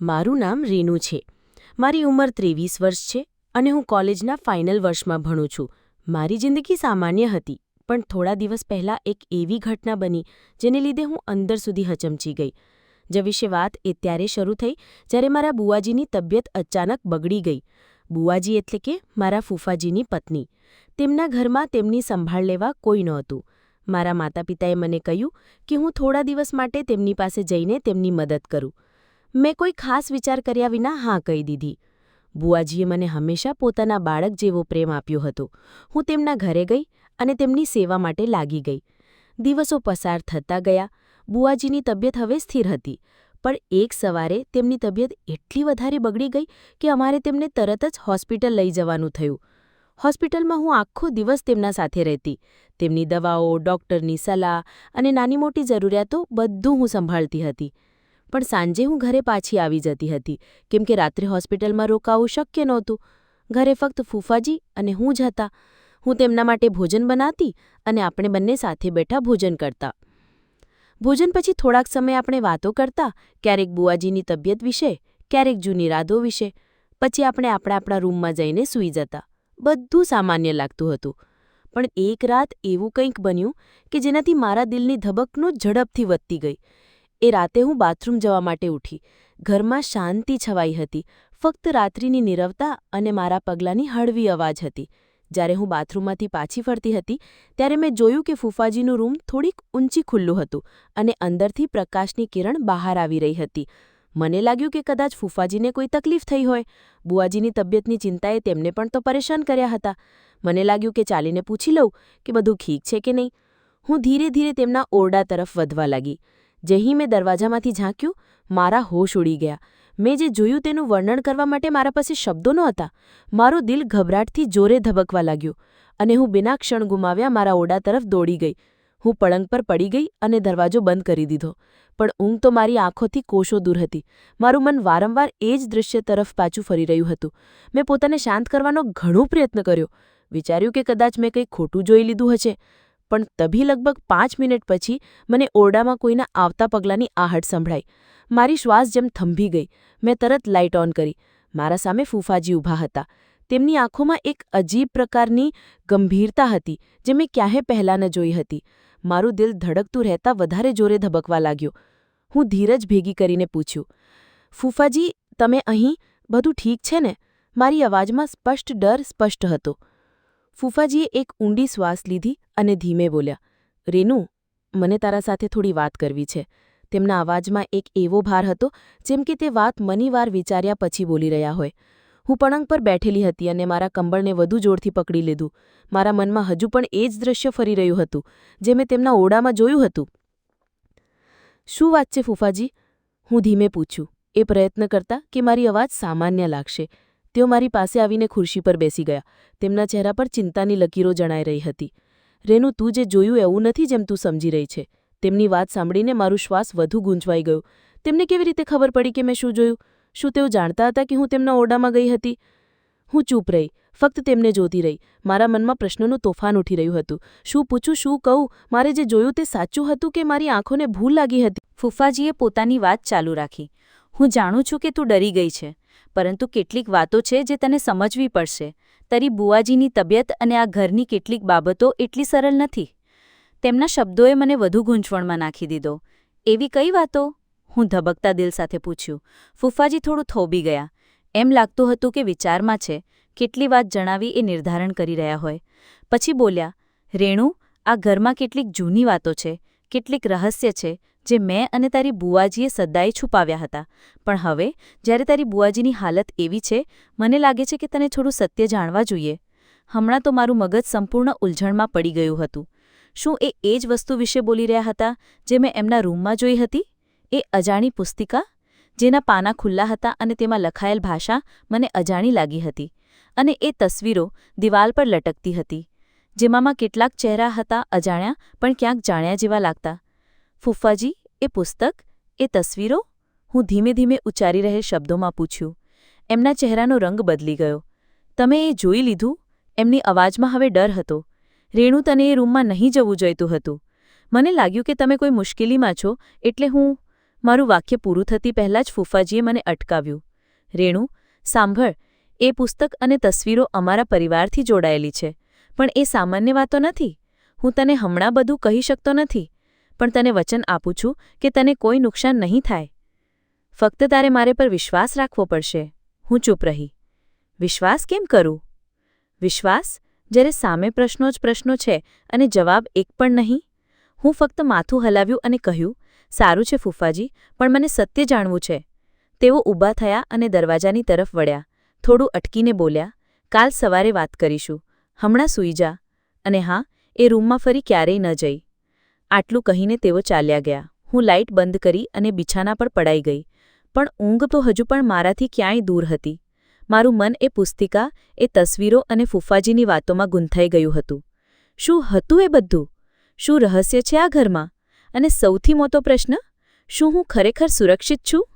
મારું નામ રેનુ છે. મારી ઉંમર ત્રેવીસ વર્ષ છે અને હું કોલેજના ફાઇનલ વર્ષમાં ભણું છું. મારી જિંદગી સામાન્ય હતી, પણ થોડા દિવસ પહેલાં એક એવી ઘટના બની, જેને લીધે હું અંદર સુધી હચમચી ગઈ. જે વિશે વાત એ ત્યારે શરૂ થઈ, જ્યારે મારા બુવાજીની તબિયત અચાનક બગડી ગઈ. બુવાજી એટલે કે મારા ફૂફાજીની પત્ની. તેમના ઘરમાં તેમની સંભાળ લેવા કોઈ નહોતું. મારા માતા પિતાએ મને કહ્યું કે હું થોડા દિવસ માટે તેમની પાસે જઈને તેમની મદદ કરું. મેં કોઈ ખાસ વિચાર કર્યા વિના હા કહી દીધી. બુઆજીએ મને હંમેશા પોતાના બાળક જેવો પ્રેમ આપ્યો હતો. હું તેમના ઘરે ગઈ અને તેમની સેવા માટે લાગી ગઈ. દિવસો પસાર થતા ગયા. બુઆજીની તબિયત હવે સ્થિર હતી. પણ એક સવારે તેમની તબિયત એટલી વધારે બગડી ગઈ કે અમારે તેમને તરત જ હોસ્પિટલ લઈ જવાનું થયું. હોસ્પિટલમાં હું આખો દિવસ તેમના સાથે રહેતી. તેમની દવાઓ, ડોક્ટરની સલાહ અને નાની મોટી જરૂરિયાતો બધું હું સંભાળતી હતી. પણ સાંજે હું ઘરે પાછી આવી જતી હતી, કેમ કે રાત્રે હોસ્પિટલમાં રોકાવું શક્ય નહોતું. ઘરે ફક્ત ફૂફાજી અને હું જ હતા. હું તેમના માટે ભોજન બનાવતી અને આપણે બંને સાથે બેઠા ભોજન કરતા. ભોજન પછી થોડાક સમય આપણે વાતો કરતા, ક્યારેક બુઆજીની તબિયત વિશે, ક્યારેક જૂની રાધો વિશે. પછી આપણે આપણા આપણા રૂમમાં જઈને સૂઈ જતા. બધું સામાન્ય લાગતું હતું. પણ એક રાત એવું કંઈક બન્યું કે જેનાથી મારા દિલની ધબકનો ઝડપથી વધતી ગઈ. એ રાતે હું બાથરૂમ જવા માટે ઉઠી. ઘરમાં શાંતિ છવાઈ હતી. ફક્ત રાત્રિની નિરવતા અને મારા પગલાંની હળવી અવાજ હતી. જ્યારે હું બાથરૂમમાંથી પાછી ફરતી હતી, ત્યારે મેં જોયું કે ફૂફાજીનું રૂમ થોડીક ઊંચી ખુલ્લું હતું અને અંદરથી પ્રકાશની કિરણ બહાર આવી રહી હતી. મને લાગ્યું કે કદાચ ફૂફાજીને કોઈ તકલીફ થઈ હોય. બુઆજીની તબિયતની ચિંતાએ તેમને પણ તો પરેશાન કર્યા હતા. મને લાગ્યું કે ચાલીને પૂછી લઉં કે બધું ઠીક છે કે નહીં. હું ધીરે ધીરે તેમના ઓરડા તરફ વધવા લાગી. જેહી મેં દરવાજામાંથી ઝાંક્યું, મારા હોશ ઉડી ગયા. મેં જે જોયું તેનું વર્ણન કરવા માટે મારા પાસે શબ્દો નહોતા. મારું દિલ ગભરાટથી જોરે ધબકવા લાગ્યું અને હું બિના ક્ષણ ગુમાવ્યા મારા ઓરડા તરફ દોડી ગઈ. હું પળંગ પર પડી ગઈ અને દરવાજો બંધ કરી દીધો. પણ ઊંઘ તો મારી આંખોથી કોષો દૂર હતી. મારું મન વારંવાર એ જ દૃશ્ય તરફ પાછું ફરી રહ્યું હતું. મેં પોતાને શાંત કરવાનો ઘણો પ્રયત્ન કર્યો. વિચાર્યું કે કદાચ મેં કંઈ ખોટું જોઈ લીધું હશે. પણ તભી લગભગ પાંચ મિનિટ પછી મને ઓરડામાં કોઈના આવતા પગલાંની આહટ સંભળાઈ. મારી શ્વાસ જેમ થંભી ગઈ. મેં તરત લાઇટ ઓન કરી. મારા સામે ફૂફાજી ઊભા હતા. તેમની આંખોમાં એક અજીબ પ્રકારની ગંભીરતા હતી, જે મેં ક્યાંય પહેલાં ન જોઈ હતી. મારું દિલ ધડકતું રહેતા વધારે જોરે ધબકવા લાગ્યો. હું ધીરજ ભેગી કરીને પૂછ્યું, ફૂફાજી, તમે અહીં? બધું ઠીક છે ને? મારી અવાજમાં સ્પષ્ટ ડર સ્પષ્ટ હતો. ફૂફાજીએ એક ઊંડી શ્વાસ લીધી અને ધીમે બોલ્યા, રેનુ, મને તારા સાથે થોડી વાત કરવી છે. તેમના અવાજમાં એક એવો ભાર હતો, જેમ કે તે વાત મનીવાર વિચાર્યા પછી બોલી રહ્યા હોય. હું પણંગ પર બેઠેલી હતી અને મારા કંબળને વધુ જોરથી પકડી લીધું. મારા મનમાં હજુ પણ એ જ દૃશ્ય ફરી રહ્યું હતું, જે મેં તેમના ઓડામાં જોયું હતું. શું વાત છે ફૂફાજી? હું ધીમે પૂછ્યું. એ પ્રયત્ન કરતા કે મારી અવાજ સામાન્ય લાગશે. તેઓ મારી પાસે આવીને ખુરશી પર બેસી ગયા. તેમના ચહેરા પર ચિંતાની લકીરો જણાઈ રહી હતી. રેનુ, તું જે જોયું એવું નથી જેમ તું સમજી રહી છે. તેમની વાત સાંભળીને મારું શ્વાસ વધુ ગૂંચવાઈ ગયું. તેમને કેવી રીતે ખબર પડી કે મેં શું જોયું? શું તેઓ જાણતા હતા કે હું તેમના ઓરડામાં ગઈ હતી? હું ચૂપ રહી, ફક્ત તેમને જોતી રહી. મારા મનમાં પ્રશ્નોનું તોફાન ઉઠી રહ્યું હતું. શું પૂછું, શું કહું? મારે જે જોયું તે સાચું હતું કે મારી આંખોને ભૂલ લાગી હતી? ફૂફાજીએ પોતાની વાત ચાલુ રાખી. હું જાણું છું કે તું ડરી ગઈ છે. પરંતુ કેટલીક વાતો છે જે તને સમજવી પડશે. તરી બુઆજીની તબિયત અને આ ઘરની કેટલીક બાબતો એટલી સરળ નથી. તેમના શબ્દોએ મને વધુ ગૂંચવણમાં નાખી દીધો. એવી કઈ વાતો? હું ધબકતા દિલ સાથે પૂછ્યું. ફૂફાજી થોડું થોબી ગયા. એમ લાગતું હતું કે વિચારમાં છે. કેટલી વાત જણાવી એ નિર્ધારણ કરી રહ્યા હોય. પછી બોલ્યા, રેણુ, આ ઘરમાં કેટલીક જૂની વાતો છે. કેટલીક રહસ્ય છે. જે મેં અને તારી બુઆજીએ સદાય છુપાવ્યા હતા. પણ હવે, જ્યારે તારી બુઆજીની હાલત એવી છે, મને લાગે છે કે તને થોડું સત્ય જાણવા જોઈએ. હમણાં તો મારું મગજ સંપૂર્ણ ઉલઝણમાં પડી ગયું હતું. શું એ એ જ વસ્તુ વિશે બોલી રહ્યા હતા, જે મેં એમના રૂમમાં જોઈ હતી? એ અજાણી પુસ્તિકા? જેના પાના ખુલ્લા હતા અને તેમાં લખાયેલ ભાષા મને અજાણી લાગી હતી. અને એ તસવીરો દિવાલ પર લટકતી હતી. જેમાંમાં કેટલાક ચહેરા હતા અજાણ્યા, પણ ક્યાંક જાણ્યા જેવા લાગતા. ફૂફાજી, એ પુસ્તક, એ તસવીરો? હું ધીમે ધીમે ઉચ્ચારી રહેલ શબ્દોમાં પૂછ્યું. એમના ચહેરાનો રંગ બદલી ગયો. તમે એ જોઈ લીધું? એમની અવાજમાં હવે ડર હતો. રેણુ તને એ રૂમમાં નહીં જવું જોઈતું હતું. મને લાગ્યું કે તમે કોઈ મુશ્કેલીમાં છો, એટલે હું મારું વાક્ય પૂરું થતી પહેલાં જ ફૂફાજીએ મને અટકાવ્યું. રેણુ, સાંભળ, એ પુસ્તક અને તસવીરો અમારા પરિવારથી જોડાયેલી છે, પણ એ સામાન્ય વાતો નથી. હું તને હમણાં બધું કહી શકતો નથી. પણ તને વચન આપું છું કે તને કોઈ નુકસાન નહીં થાય. ફક્ત તારે મારે પર વિશ્વાસ રાખવો પડશે. હું ચૂપ રહી. વિશ્વાસ કેમ કરું? વિશ્વાસ? જ્યારે સામે પ્રશ્નો જ પ્રશ્નો છે અને જવાબ એક પણ નહીં? હું ફક્ત માથું હલાવ્યું અને કહ્યું, સારું છે ફૂફાજી, પણ મને સત્ય જાણવું છે. તેઓ ઊભા થયા અને દરવાજાની તરફ વળ્યા. થોડું અટકીને બોલ્યા, કાલ સવારે વાત કરીશું. હમણાં સૂઈ જા. અને હા, એ રૂમમાં ફરી ક્યારેય ન જઈ. આટલું કહીને તેઓ ચાલ્યા ગયા. હું લાઇટ બંધ કરી અને બિછાના પર પડાઈ ગઈ. પણ ઊંઘ તો હજુ પણ મારાથી ક્યાંય દૂર હતી. મારું મન એ પુસ્તિકા, એ તસવીરો અને ફૂફાજીની વાતોમાં ગૂંથાઈ ગયું હતું. શું હતું એ બધું? શું રહસ્ય છે આ ઘરમાં? અને સૌથી મોટો પ્રશ્ન, શું હું ખરેખર સુરક્ષિત છું?